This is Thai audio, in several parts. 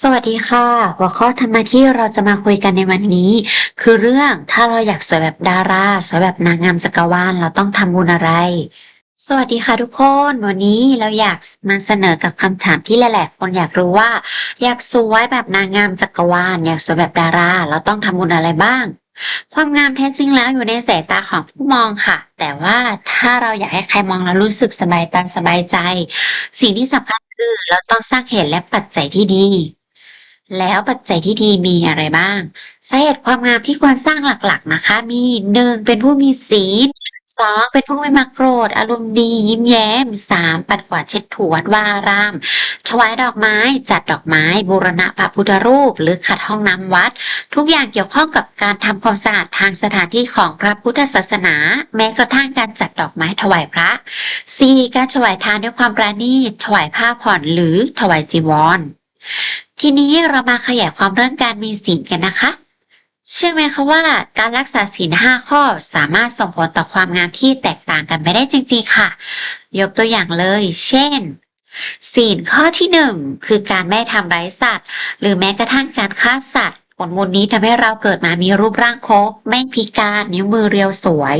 สวัสดีค่ะ หัวข้อธรรมะที่เราจะมาคุยกันในวันนี้ คือเรื่องถ้าเราอยากสวยแบบดารา สวยแบบนางงามจักรวาลเราต้องทำบุญอะไร สวัสดีค่ะทุกคน วันนี้เราอยากมาเสนอกับคำถามที่หลายๆคนอยากรู้ว่า อยากสวยแบบนางงามจักรวาลอยากสวยแบบดารา เราต้องทำบุญอะไรบ้างความงามแท้จริงแล้วอยู่ในสายตาของผู้มองค่ะ แต่ว่าถ้าเราอยากให้ใครมองแล้วรู้สึกสบายตาสบายใจ สิ่งที่สำคัญ คือเราต้องสร้างเหตุและปัจจัยที่ดี แล้วปัจจัยที่ดีมีอะไรบ้างสาเหตุความงามที่ควรสร้างหลักๆนะคะ มีหนึ่งเป็นผู้มีศีลสองเป็นผู้ไม่มักโกรธ อารมณ์ดี ยิ้มแย้มสามปัดกวาดเช็ดถูวัดวารามถวายดอกไม้ จัดดอกไม้ บูรณะพระพุทธรูป หรือขัดห้องน้ำวัด ทุกอย่างเกี่ยวข้องกับการทำความสะอาดทางสถานที่ของพระพุทธศาสนา แม้กระทั่งการจัดดอกไม้ถวายพระ 4. การถวายทานด้วยความปราณีตถวายผ้าผ่อนหรือถวายจีวร ทีนี้เรามาขยายความเรื่องการมีศีลกันนะคะ เชื่อไหมคะว่าการรักษาศีลห้าข้อสามารถส่งผลต่อความงามที่แตกต่างกันไปได้จริงๆค่ะ ยกตัวอย่างเลย เช่นศีลข้อที่หนึ่งคือการไม่ทำร้ายสัตว์ หรือแม้กระทั่งการฆ่าสัตว์ผลบุญนี้ทำให้เราเกิดมามีรูปร่างครบไม่พิการนิ้วมือเรียวสวย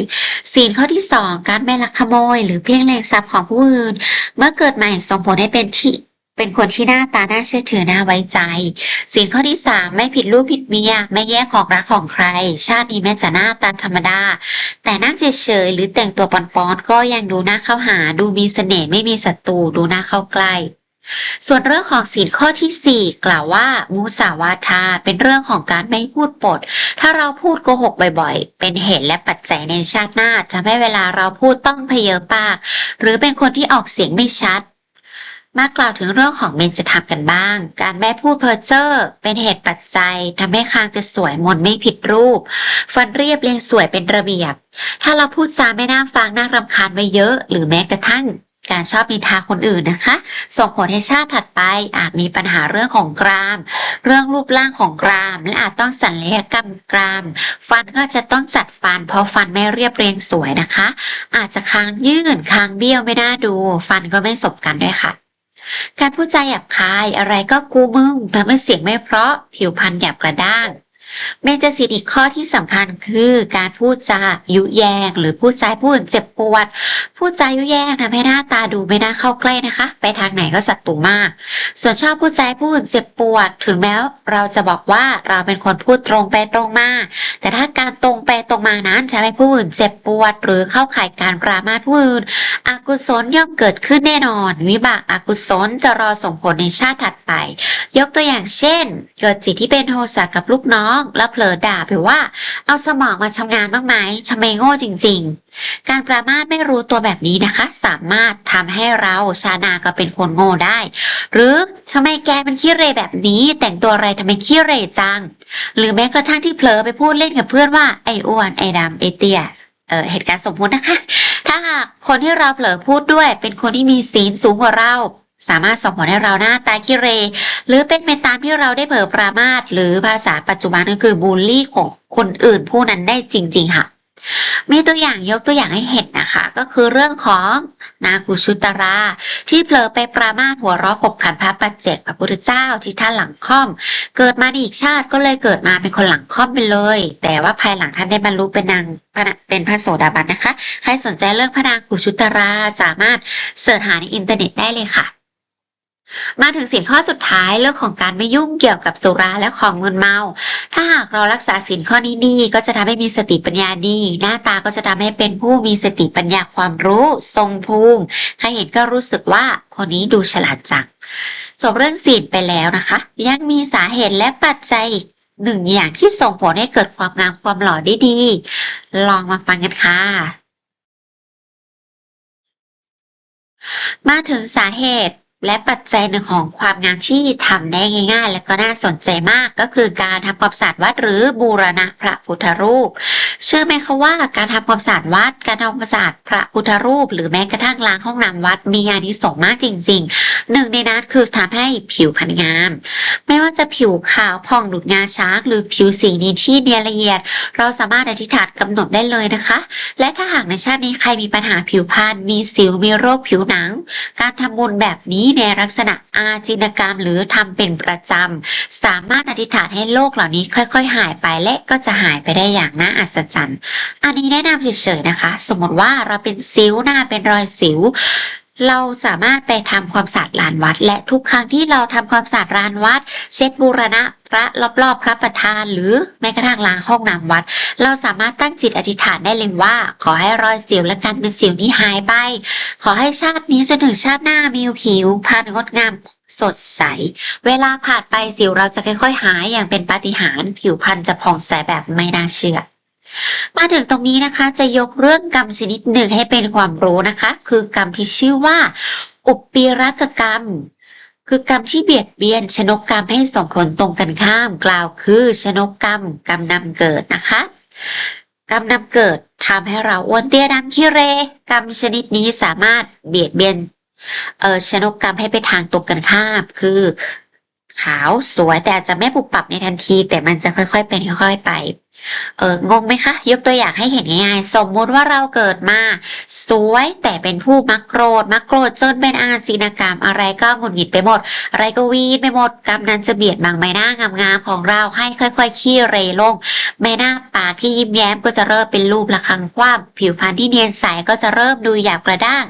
ศีลข้อที่สองการไม่ลักขโมย หรือเพียงเลงทรัพย์ของผู้อื่น เมื่อเกิดใหม่ส่งผลให้เป็นที่ เป็นคนที่หน้าตาน่าเชื่อถือน่าไว้ใจศีลข้อที่สามไม่ผิดลูกผิดเมีย ไม่แย่ของรักของใคร ชาตินี้แม้จะหน้าตาธรรมดา แต่นั่งเฉยๆหรือแต่งตัวปอนๆก็ยังดูน่าเข้าหา ดูมีเสน่ห์ไม่มีศัตรูดูน่าเข้าใกล้ส่วนเรื่องของศีลข้อที่ 4 กล่าวว่า มุสาวาทาเป็นเรื่องของการไม่พูดปด ถ้าเราพูดโกหกบ่อยๆ เป็นเหตุและปัจจัยในชาติหน้าจะให้เวลาเราพูดต้องเพเยอปาก หรือเป็นคนที่ออกเสียงไม่ชัด มากล่าวถึงเรื่องของเบญจธรรมกันบ้าง การแม่พูดเพ้อเจ้อเป็นเหตุปัจจัยทำให้คางจะสวยมนไม่ผิดรูป ฟันเรียบเรียงสวยเป็นระเบียบ ถ้าเราพูดจาไม่น่าฟังน่ารำคาญไว้เยอะ หรือแม้กระทั่งการชอบนินทาคนอื่นนะคะ ส่งผลให้ชาติถัดไปอาจมีปัญหาเรื่องของกราม เรื่องรูปร่างของกราม และอาจต้องศัลยกรรมกราม ฟันก็จะต้องจัดฟัน เพราะฟันไม่เรียบเรียงสวยนะคะ อาจจะคางยื่นคางเบี้ยวไม่น่าดู ฟันก็ไม่สบกันด้วยค่ะ การพูดจาหยาบคายอะไรก็กูมึงทำให้เสียงไม่เพราะ ผิวพรรณหยาบกระด้าง เบญจศีลอีกข้อที่สำคัญคือการพูดจายุแยง หรือพูดจาผู้อื่นเจ็บปวด พูดจายุแยงทำให้หน้าตาดูไม่น่าเข้าใกล้นะคะ ไปทางไหนก็ศัตรูมาก ส่วนชอบพูดจาผู้อื่นเจ็บปวด ถึงแม้เราจะบอกว่าเราเป็นคนพูดตรงไปตรงมา แต่ถ้าการตรงไปตรงมานั้นจะให้ผู้อื่นเจ็บปวด หรือเข้าข่ายการปรามาสผู้อื่นอกุศลย่อมเกิดขึ้นแน่นอน วิบากอกุศลจะรอส่งผลในชาติถัดไป ยกตัวอย่างเช่น เกิดจิตที่เป็นโทสะกับลูกน้องแล้วเผลอด่าไปว่า เอาสมองมาทำงานบ้างไหมทำไมโง่จริง ๆ การปรามาสไม่รู้ตัวแบบนี้นะคะ สามารถทำให้เราชานาก็เป็นคนโง่ได้ หรือทำไมแกเป็นขี้เรแบบนี้ แต่งตัวอะไรทำไมขี้เรจัง หรือแม้กระทั่งที่เผลอไปพูดเล่นกับเพื่อนว่าไอ้อ้วนไอ้ดำไอ้เตี้ยเออเหตุการณ์สมมุตินะคะ ถ้าหากคนที่เราเผลอพูดด้วย เป็นคนที่มีศีลสูงกว่าเรา สามารถส่งผลให้เราหน้าตาขี้เร หรือเป็นไปตามที่เราได้เผลอปรามาสหรือภาษาปัจจุบันก็คือบูลลี่ของคนอื่นผู้นั้นได้จริง ๆ ค่ะ มีตัวอย่างยกตัวอย่างให้เห็นนะคะ ก็คือเรื่องของนากุชุตรา ที่เผลอไปปรามาสหัวเราะขบขันพระปัจเจกพระพุทธเจ้าที่ท่านหลังค่อม เกิดมาในอีกชาติก็เลยเกิดมาเป็นคนหลังค่อมไปเลย แต่ว่าภายหลังท่านได้บรรลุเป็นนางเป็นพระโสดาบันนะคะ ใครสนใจเรื่องพระนางกุชุตราสามารถเสิร์ชหาในอินเทอร์เน็ตได้เลยค่ะ มาถึงสินข้อสุดท้ายเรื่องของการไม่ยุ่งเกี่ยวกับสุราและของมึนเมา ถ้าหากเรารักษาสินข้อนี้ดีก็จะทำให้มีสติปัญญาดี หน้าตาก็จะทำให้เป็นผู้มีสติปัญญาความรู้ ทรงภูมิ ใครเห็นก็รู้สึกว่าคนนี้ดูฉลาดจัง จบเรื่องศีลไปแล้วนะคะ ยังมีสาเหตุและปัจจัยอีกหนึ่งอย่างที่ส่งผลให้เกิดความงามความหล่อได้ดี ลองมาฟังกันค่ะมาถึงสาเหตุ และปัจจัยหนึ่งของความงามที่ทำได้ง่าย ๆ และก็น่าสนใจมากก็คือการทำความสะอาดวัดหรือบูรณะพระพุทธรูป เชื่อไหมคะว่าการทำความสะอาดวัด การทำความสะอาดพระพุทธรูป หรือแม้กระทั่งล้างห้องน้ำวัดมีอานิสงส์มากจริง ๆ หนึ่งในนั้นคือทำให้ผิวพรรณงาม ไม่ว่าจะผิวขาวผ่องดุจงาช้างหรือผิวสีนี้ที่เนียนละเอียด เราสามารถอธิษฐานกำหนดได้เลยนะคะ และถ้าหากในชาตินี้ใครมีปัญหาผิวพรรณมีสิวมีโรคผิวหนัง การทำบุญแบบนี้ในลักษณะอาจินกรรมหรือทำเป็นประจำ สามารถอธิษฐานให้โรคเหล่านี้ค่อย ๆ หายไปและก็จะหายไปได้อย่างน่าอัศจรรย์ อันนี้แนะนำเฉยๆนะคะ สมมติว่าเราเป็นสิวหน้าเป็นรอยสิว เราสามารถไปทำความสะอาดลานวัด และทุกครั้งที่เราทำความสะอาดลานวัด เช็ดบูรณะพระรอบๆ พระประธาน หรือแม้กระทั่งล้างห้องน้ำวัด เราสามารถตั้งจิตอธิษฐานได้เลยว่า ขอให้รอยสิวและการเป็นสิวนี้หายไป ขอให้ชาตินี้จนถึงชาติหน้ามีผิวพรรณงดงามสดใส เวลาผ่านไปสิวเราจะค่อยๆ หายอย่างเป็นปาฏิหาริย์ผิวพรรณจะผ่องใสแบบไม่น่าเชื่อ มาถึงตรงนี้นะคะ จะยกเรื่องกรรมชนิดหนึ่งให้เป็นความรู้นะคะ คือกรรมที่ชื่อว่า อุปปีรักกรรม คือกรรมที่เบียดเบียนชนกกรรมให้ส่งผลตรงกันข้าม กล่าวคือชนกกรรมกรรมนำเกิดนะคะกรรมนำเกิดทำให้เราอ้วนเตี้ยดำขี้เรกรรมชนิดนี้สามารถเบียดเบียนเออชนกกรรมให้ไปทางตรงกันข้ามคือ ขาวสวยแต่อาจจะไม่ปุบปรับในทันที แต่มันจะค่อยๆเป็นค่อยๆไป เอองงไหมคะ ยกตัวอย่างให้เห็นง่ายๆ สมมุติว่าเราเกิดมา สวยแต่เป็นผู้มักโกรธ มักโกรธจนเป็นอาจีนกรรม อะไรก็หงุดหงิดไปหมด อะไรก็วีดไปหมดกรรมนั้นจะเบียดบังใบหน้างามๆของเราให้ค่อยๆขี้เรลงใบหน้าปากที่ยิ้มแย้มก็จะเริ่มเป็นรูประคังคว่ำผิวพรรณที่เนียนใสก็จะเริ่มดูหยาบกระด้าง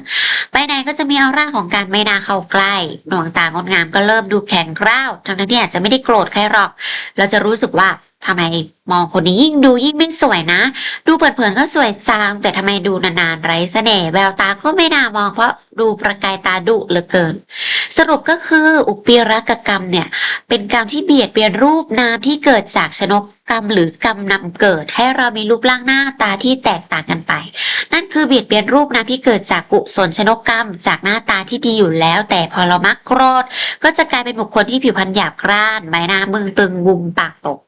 ไปไหนก็จะมีออร่าของการไม่น่าเข้าใกล้ดวงตางดงามก็เริ่มดูแข็งกร้าวทั้งๆที่อาจจะไม่ได้โกรธใครหรอก เราจะรู้สึกว่า ทำไมมองคนนี้ยิ่งดูยิ่งไม่สวยนะ ดูเผินๆก็สวยจัง แต่ทำไมดูนานๆไร้เสน่ห์แววตาก็ไม่น่ามองเพราะดูประกายตาดุเหลือเกิน สรุปก็คืออุปปีรักกรรมเนี่ย เป็นกรรมที่เบียดเบียนรูปนามที่เกิดจากชนกกรรมหรือกรรมนำเกิด ให้เรามีรูปร่างหน้าตาที่แตกต่างกันไป นั่นคือเบียดเบียนรูปนามที่เกิดจากกุศลชนกกรรม จากหน้าตาที่ดีอยู่แล้ว แต่พอเรามักโกรธก็จะกลายเป็นบุคคลที่ผิวพรรณหยาบกร้านใบหน้ามึงตึงบุมปากตก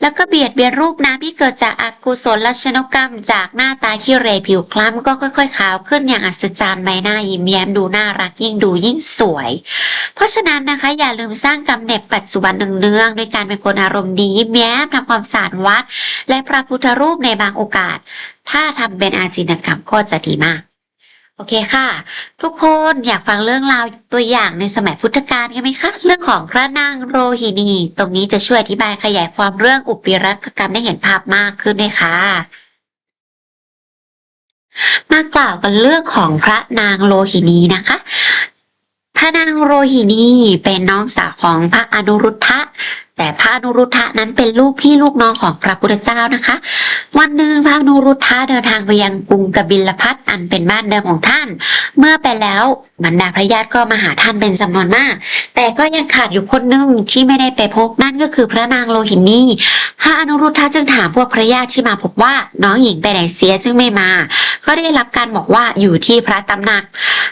แล้วก็เบียดเบียนรูปนามที่เกิดจากอากุศลชนกกรรม จากหน้าตาที่เรผิวคล้ำก็ค่อยๆขาวขึ้นอย่างอัศจรรย์ใบหน้ายิ้มแย้มดูน่ารักยิ่งดูยิ่งสวย เพราะฉะนั้นนะคะ อย่าลืมสร้างกรรมในปัจจุบันเนืองๆด้วยการเป็นคนอารมณ์ดียิ้มแย้มทำความสะอาดวัด และพระพุทธรูปในบางโอกาส ถ้าทำเป็นอาจินกรรมก็จะดีมาก โอเคค่ะ ทุกคนอยากฟังเรื่องราวตัวอย่างในสมัยพุทธกาลกันไหมคะ เรื่องของพระนางโรหินี ตรงนี้จะช่วยอธิบายขยายความเรื่องอุปิรักกรรมได้เห็นภาพมากขึ้นด้วยค่ะมากล่าวกันเรื่องของพระนางโรหินีนะคะ พระนางโรหินีเป็นน้องสาวของพระอนุรุทธะ แต่พระอนุรุทธะนั้นเป็นลูกพี่ลูกน้องของพระพุทธเจ้านะคะ วันหนึ่งพระอนุรุทธะเดินทางไปยังกรุงกบิลพัทอันเป็นบ้านเดิมของท่าน เมื่อไปแล้ว บรรดาพระญาติก็มาหาท่านเป็นจำนวนมาก แต่ก็ยังขาดอยู่คนหนึ่งที่ไม่ได้ไปพบนั่นก็คือพระนางโลหินีพระอนุรุทธะจึงถามพวกพระญาติที่มาพบว่าน้องหญิงไปไหนเสียจึงไม่มา ก็ได้รับการบอกว่าอยู่ที่พระตำหนัก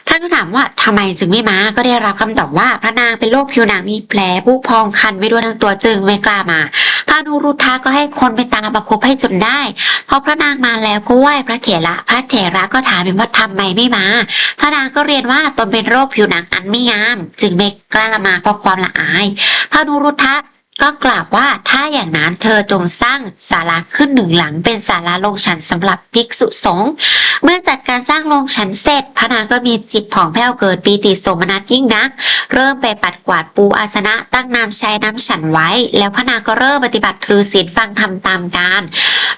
ท่านก็ถามว่าทำไมจึงไม่มา ก็ได้รับคำตอบว่าพระนางเป็นโรคผิวหนังมีแผลผู้พองคันไม่ด้วยทั้งตัวจึงไม่กล้ามา พระอนุรุทธะก็ให้คนไปตามมาพบให้จนได้พอพระนางมาแล้วก็ไหว้พระเถระ พระเถระก็ถามว่าทำไมไม่มา พระนางก็เรียนว่าตนเป็นโรคผิวหนังอันไม่งาม จึงไม่กล้ามาเพราะความละอาย พระอนุรุทธะ ก็กล่าวว่าถ้าอย่างนั้นเธอจงสร้างศาลาขึ้นหนึ่งหลังเป็นศาลาลงฉันสำหรับภิกษุสงฆ์เมื่อจัดการสร้างโรงฉันเสร็จ พระนางก็มีจิตผ่องแผ้วเกิดปีติโสมนัสยิ่งนัก เริ่มไปปัดกวาดปูอาสนะตั้งน้ำใช้น้ำฉันไว้ แล้วพระนางก็เริ่มปฏิบัติถือศีลฟังธรรมตามการ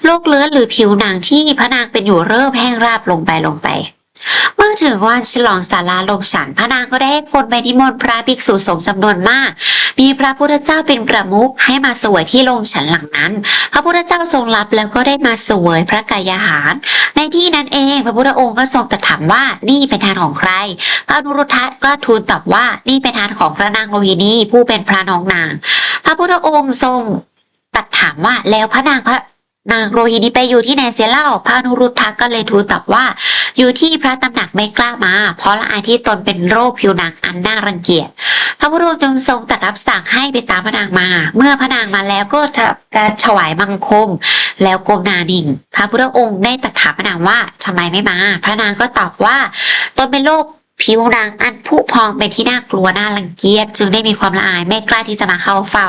โรคเลื้อนหรือผิวหนังที่พระนางเป็นอยู่เริ่มแห้งราบลงไปลงไป เมื่อถึงวันฉลองศาลาลงฉันพระนางก็ได้ให้คนไปนิมนต์พระภิกษุสงฆ์จำนวนมาก มีพระพุทธเจ้าเป็นประมุขให้มาสวยที่โรงฉันหลังนั้น พระพุทธเจ้าทรงรับแล้วก็ได้มาสวยพระกายหาร ในที่นั้นเอง พระพุทธองค์ก็ทรงตรัสถามว่านี่เป็นทานของใคร พระนุรุทธะก็ทูลตอบว่านี่เป็นทานของพระนางโลหินีผู้เป็นพระน้องนาง พระพุทธองค์ทรงตรัสถามว่าแล้วพระนางพระนางโรหินีไปอยู่ที่ไหนเสียเล่าพระนุรุทธะก็เลยทูลตอบว่า อยู่ที่พระตำหนักไม่กล้ามา เพราะละอายที่ตนเป็นโรคผิวหนังอันน่ารังเกียจพระพุทธองค์จึงทรงตรัสรับสั่งให้ไปตามพระนางมา เมื่อพระนางมาแล้วก็จะถวายบังคม แล้วก้มหน้านิ่ง พระพุทธองค์ได้ตรัสถามพระนางว่าทำไมไม่มา พระนางก็ตอบว่าตนเป็นโรค ผิวหนังอันผุพองเป็นที่น่ากลัวน่ารังเกียจจึงได้มีความละอายไม่กล้าที่จะมาเข้าเฝ้า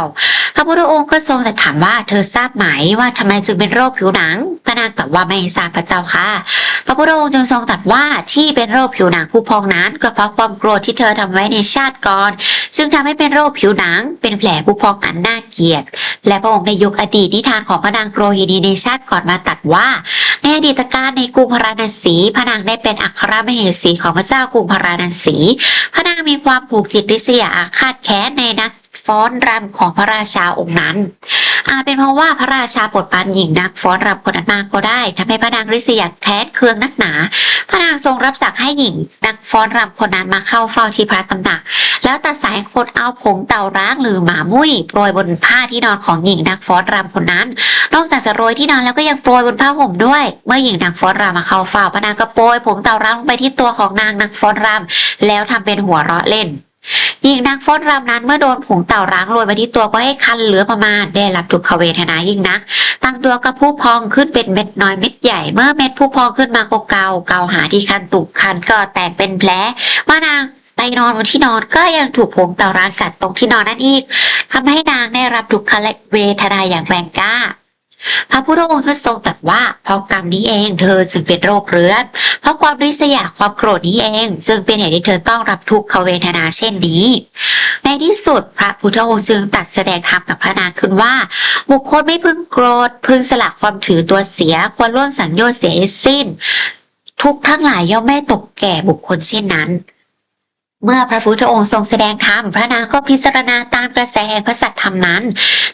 พระพุทธองค์ก็ทรงตรัสถามว่าเธอทราบไหมว่าทำไมจึงเป็นโรคผิวหนังพระนางตรัสว่าไม่ทราบพระเจ้าค่ะ พระพุทธองค์จึงทรงตรัสว่าที่เป็นโรคผิวหนังผู้พองนั้น ก็เพราะความโกรธที่เธอทำไว้ในชาติก่อนซึ่งทำให้เป็นโรคผิวหนัง เป็นแผลผู้พองอันน่าเกลียด และพระองค์ได้ยกอดีตนิทานของพระนางโกรหินีในชาติก่อนมาตัดว่าในอดีตการในกรุงพาราณสีพระนางได้เป็นอัครมเหสีของพระเจ้ากรุงพราณสีพระนางมีความผูกจิตริษยาอาฆาตแค้นในนัก ฟ้อนรำของพระราชาองค์นั้น อาจเป็นเพราะว่าพระราชาปลดปานหญิงนักฟ้อนรำคนนั้นมากก็ได้ทำให้พระนางริษยาแค้นเคืองนักหนา พระนางทรงรับสั่งให้หญิง นักฟ้อนรำคนนั้นมาเข้าเฝ้าที่พระตำหนัก แล้วตัดสายคนเอาผงเต่าร้างหรือหมามุ้ยโปรยบนผ้าที่นอนของหญิงนักฟ้อนรำคนนั้น นอกจากจะโรยที่นอนแล้วก็ยังโปรยบนผ้าห่มด้วย เมื่อหญิงนักฟ้อนรำมาเข้าเฝ้าพระนางก็โปรยผงเต่าร้างลงไปที่ตัวของนางนักฟ้อนรำแล้วทำเป็นหัวเราะเล่น หญิงนักฟ้อนรำนั้นเมื่อโดนผงเต่าร้างโรยไปที่ตัวก็ให้คันเหลือประมาณได้รับทุกขเวทนายิ่งนัก ตั้งตัวกระพุ้พองขึ้นเป็นเม็ดน้อยเม็ดใหญ่เมื่อเม็ดผู้พองขึ้นมาก็เกาเกาหาที่คันตุกคันก็แตกเป็นแผลมื่อนางไปนอนบนที่นอนก็ยังถูกผงเต่าร้างกัดตรงที่นอนนั่นอีกทำให้นางได้รับทุกขเวทนาอย่างแรงกล้า พระพุทธองค์ก็ทรงตรัสว่าเพราะกรรมนี้เองเธอจึงเป็นโรคเรื้อน เพราะความริษยาความโกรธนี้เองจึงเป็นเหตุที่เธอต้องรับทุกขเวทนาเช่นนี้ ในที่สุดพระพุทธองค์จึงตัดแสดงธรรมกับพระนางขึ้นว่า บุคคลไม่พึงโกรธ พึงสละความถือตัวเสียควรล่วนสัญโยนเสียสิ้น ทุกทั้งหลายย่อมไม่ตกแก่บุคคลเช่นนั้น เมื่อพระพุทธองค์ทรงแสดงธรรมพระนางก็พิจารณาตามกระแสแห่งพระสัทธรรมนั้น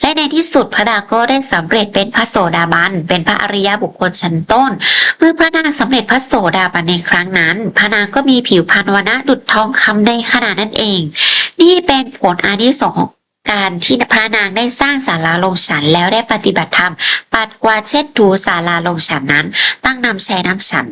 และในที่สุดพระนางก็ได้สำเร็จเป็นพระโสดาบัน เป็นพระอริยบุคคลชั้นต้น เมื่อพระนางสำเร็จพระโสดาบันในครั้งนั้น พระนางก็มีผิวพรรณวนะดุจทองคำในขณะนั้นเอง นี่เป็นผลอานิสงส์ของ การที่พระนางได้สร้างศาลาลงฉันแล้วได้ปฏิบัติธรรม ปัดกวาดเช็ดถูศาลาลงฉันนั้น ตั้งนำแช่น้ำฉัน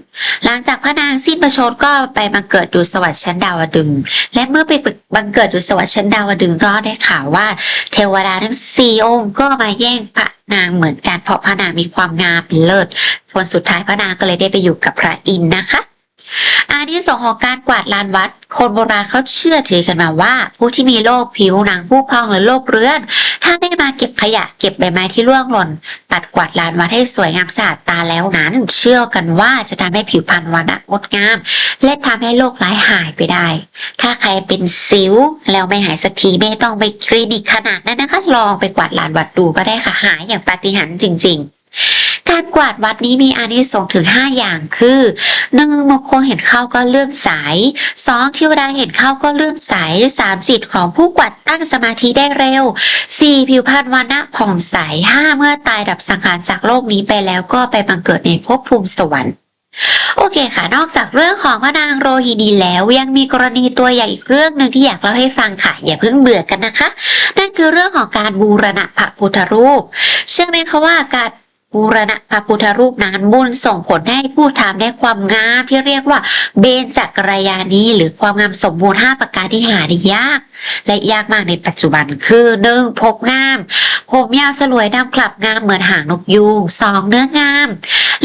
หลังจากพระนางสิ้นประชนก็ไปบังเกิดดูสวรรค์ชั้นดาวดึง และเมื่อไปบังเกิดดูสวรรค์ชั้นดาวดึงก็ได้ข่าวว่า เทวดาทั้งสี่องค์ก็มาแย่งพระนางเหมือนกันเพราะพระนางมีความงามเป็นเลิศผลสุดท้ายพระนางก็เลยได้ไปอยู่กับพระอินทร์นะคะ อานิสงส์ของการกวาดลานวัด คนโบราณเขาเชื่อถือกันมาว่า ผู้ที่มีโรคผิวหนังผู้พองหรือโรคเรื้อน ถ้าได้มาเก็บขยะเก็บใบไม้ที่ร่วงหล่นตัดกวาดลานวัดให้สวยงามสะอาดตาแล้วนั้น เชื่อกันว่าจะทำให้ผิวพรรณวันงดงาม และทำให้โรคร้ายหายไปได้ ถ้าใครเป็นสิวแล้วไม่หายสักทีไม่ต้องไปคลินิกขนาดนั้นนะคะลองไปกวาดลานวัดดูก็ได้ค่ะหายอย่างปาฏิหาริย์จริง ๆ การกวาดวัดนี้มีอานิสงส์ถึง 5 อย่างคือหนึ่งบางคนเห็นเข้าก็เลื่อมใสสองเทวดาเห็นเข้าก็เลื่อมใสสามจิตของผู้กวาดตั้งสมาธิได้เร็วสี่ผิวพรรณวันณะผ่องใสห้าเมื่อตายดับสังขารจากโลกนี้ไปแล้วก็ไปบังเกิดในภพภูมิสวรรค์โอเคค่ะ นอกจากเรื่องของพระนางโรฮินีแล้วยังมีกรณีตัวอย่างอีกเรื่องหนึ่งที่อยากเล่าให้ฟังค่ะ อย่าเพิ่งเบื่อกันนะคะ นั่นคือเรื่องของการบูรณะพระพุทธรูป เชื่อไหมคะว่าการ บูรณะพระพุทธรูปนั้นบุญส่งผลให้ผู้ทำได้ความงามที่เรียกว่าเบญจกรยานีหรือความงามสมบูรณ์ห้าประการที่หาได้ยาก และยากมากในปัจจุบันคือหนึ่งพบงาม ผมยาวสลวยดำกลับงามเหมือนหางนกยูงสองเนื้องาม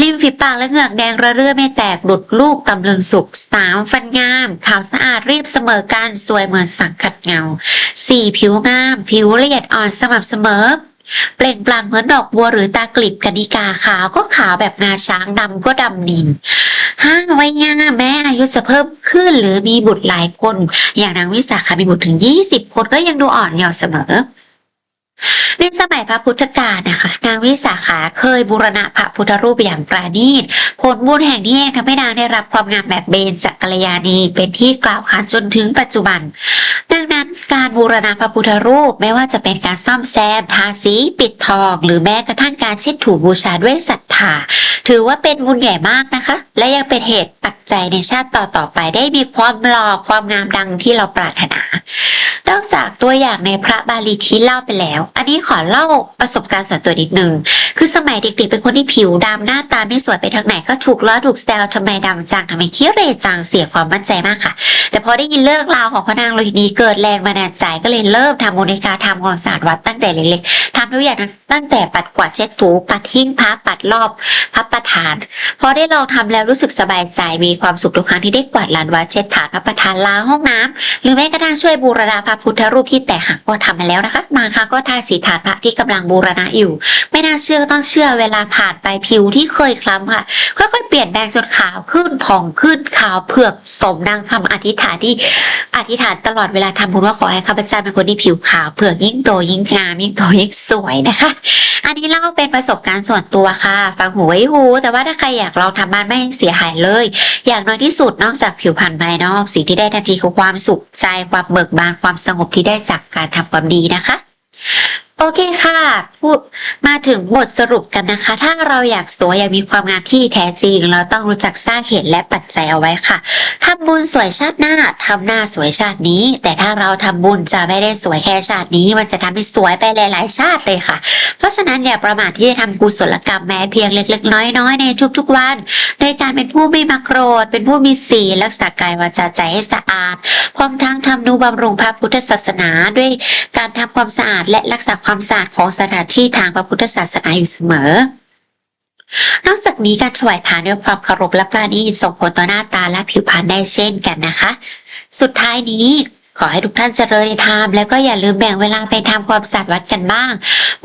ริมฝีปากและเหงือกแดงระเรื่อไม่แตกหลุดลูกตำลึงสุกสามฟันงาม ขาวสะอาดเรียบเสมอกันสวยเหมือนสังขัดเงาสี่ผิวงาม ผิวละเอียดอ่อนสม่ำเสมอ เปล่งปลั่งเหมือนดอกบัวหรือตากลีบกนิกาขาวก็ขาวแบบงาช้างดำก็ดำนินห้าไว้งาแม้อายุจะเพิ่มขึ้นหรือมีบุตรหลายคน อย่างนางวิสาขามีบุตรถึง 20 คนก็ยังดูอ่อนเยาว์เสมอ ในสมัยพระพุทธกาลนะคะ นางวิสาขาเคยบูรณะพระพุทธรูปอย่างปราณีตผลบุญแห่งนี้เองทำให้นางได้รับความงามแบบเบญจกัลยาณีเป็นที่กล่าวขานจนถึงปัจจุบัน ดังนั้นการบูรณะพระพุทธรูปไม่ว่าจะเป็นการซ่อมแซมทาสีปิดทอง หรือแม้กระทั่งการเช็ดถูบูชาด้วยศรัทธาถือว่าเป็นบุญใหญ่มากนะคะ และยังเป็นเหตุปัจจัยในชาติต่อๆไปได้มีความหล่อความงามดังที่เราปรารถนา นอกจากตัวอย่างในพระบาลีที่เล่าไปแล้ว อันนี้ขอเล่าประสบการณ์ส่วนตัวนิดนึง คือสมัยเด็กๆเป็นคนที่ผิวดำหน้าตาไม่สวยไปทางไหนก็ถูกล้อถูกแซวทำไมดำจังทำไมขี้เรจังเสียความมั่นใจมากค่ะ แต่พอได้ยินเรื่องราวของพระนางโรฮินีเกิดแรงบันดาลใจก็เลยเริ่มทำบุญในกาทำความสะอาดวัดตั้งแต่เล็กๆทำทุกอย่างตั้งแต่ปัดกวาดเช็ดถูปัดหิ้งพระปัดรอบพระ ประธาน พอได้ลองทำแล้วรู้สึกสบายใจมีความสุขทุกครั้งที่ได้กวาดลานวัดเช็ดถานพระประธานล้างห้องน้ำหรือแม้กระทั่งช่วยบูรณะพระพุทธรูปที่แตกหักก็ทำมาแล้วนะคะบางครั้งก็ทาสีทานพระที่กำลังบูรณะอยู่ ไม่น่าเชื่อก็ต้องเชื่อเวลาผ่านไปผิวที่เคยคล้ำค่ะค่อยๆเปลี่ยนแปลงจนขาวขึ้นผ่องขึ้นขาวเผือกสมดังคำอธิษฐานที่อธิษฐานตลอดเวลาทำบุญว่าขอให้ข้าพเจ้าเป็นคนที่ผิวขาวเผือกยิ่งโตยิ่งงามยิ่งโตยิ่งสวยนะคะ อันนี้เล่าเป็นประสบการณ์ส่วนตัวค่ะ ฟังหูไว้หูแต่ว่าถ้าใครอยากลองทำบ้านไม่ให้เสียหายเลย อย่างน้อยที่สุดนอกจากผิวพรรณภายนอกสิ่งที่ได้ทันทีคือความสุขใจความเบิกบานความสงบที่ได้จากการทำความดีนะคะ โอเคค่ะ พูดมาถึงบทสรุปกันนะคะ ถ้าเราอยากสวยอยากมีความงามที่แท้จริง เราต้องรู้จักสร้างเหตุและปัจจัยเอาไว้ค่ะทำบุญสวยชาติหน้าทำหน้าสวยชาตินี้ แต่ถ้าเราทำบุญจะไม่ได้สวยแค่ชาตินี้ มันจะทำให้สวยไปหลาย ๆ ชาติเลยค่ะ เพราะฉะนั้นอย่าประมาทที่จะทำกุศลกรรมแม้เพียงเล็ก ๆ น้อย ๆ ในทุก ๆ วันโดยการเป็นผู้ไม่มักโกรธ เป็นผู้มีศีลรักษากายวาจาใจให้สะอาด พร้อมทั้งทำนุบำรุงพระพุทธศาสนาด้วยการทำความสะอาดและรักษาความสะอาดของสถานที่ทางพระพุทธศาสนาอยู่เสมอ นอกจากนี้การถวายทานด้วยความเคารพและปราณีส่งผลต่อหน้าตาและผิวพรรณได้เช่นกันนะคะ สุดท้ายนี้ ขอให้ทุกท่านเจริญในธรรมแล้วก็อย่าลืมแบ่งเวลาไปทำความสะอาดวัดกันบ้าง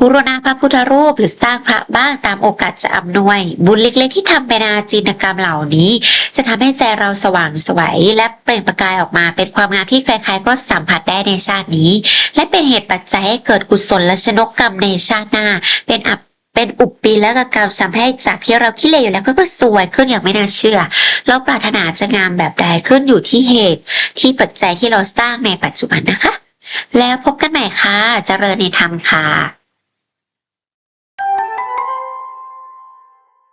บูรณะพระพุทธรูปหรือสร้างพระบ้างตามโอกาสจะอำนวย บุญเล็กๆที่ทำเป็นอาจินกรรมเหล่านี้ จะทำให้ใจเราสว่างสวยและเปล่งประกายออกมา เป็นความงามที่ใครๆก็สัมผัสได้ในชาตินี้ และเป็นเหตุปัจจัยให้เกิดกุศลและชนกกรรมในชาติหน้า เป็นอับ เป็นอุปปีและกกรรมทำให้จากที่เราขี้เลอยู่แล้วก็ก็สวยขึ้นอย่างไม่น่าเชื่อ เราปรารถนาจะงามแบบใดขึ้นอยู่ที่เหตุ ที่ปัจจัยที่เราสร้างในปัจจุบันนะคะ แล้วพบกันใหม่ค่ะเจริญในธรรมค่ะ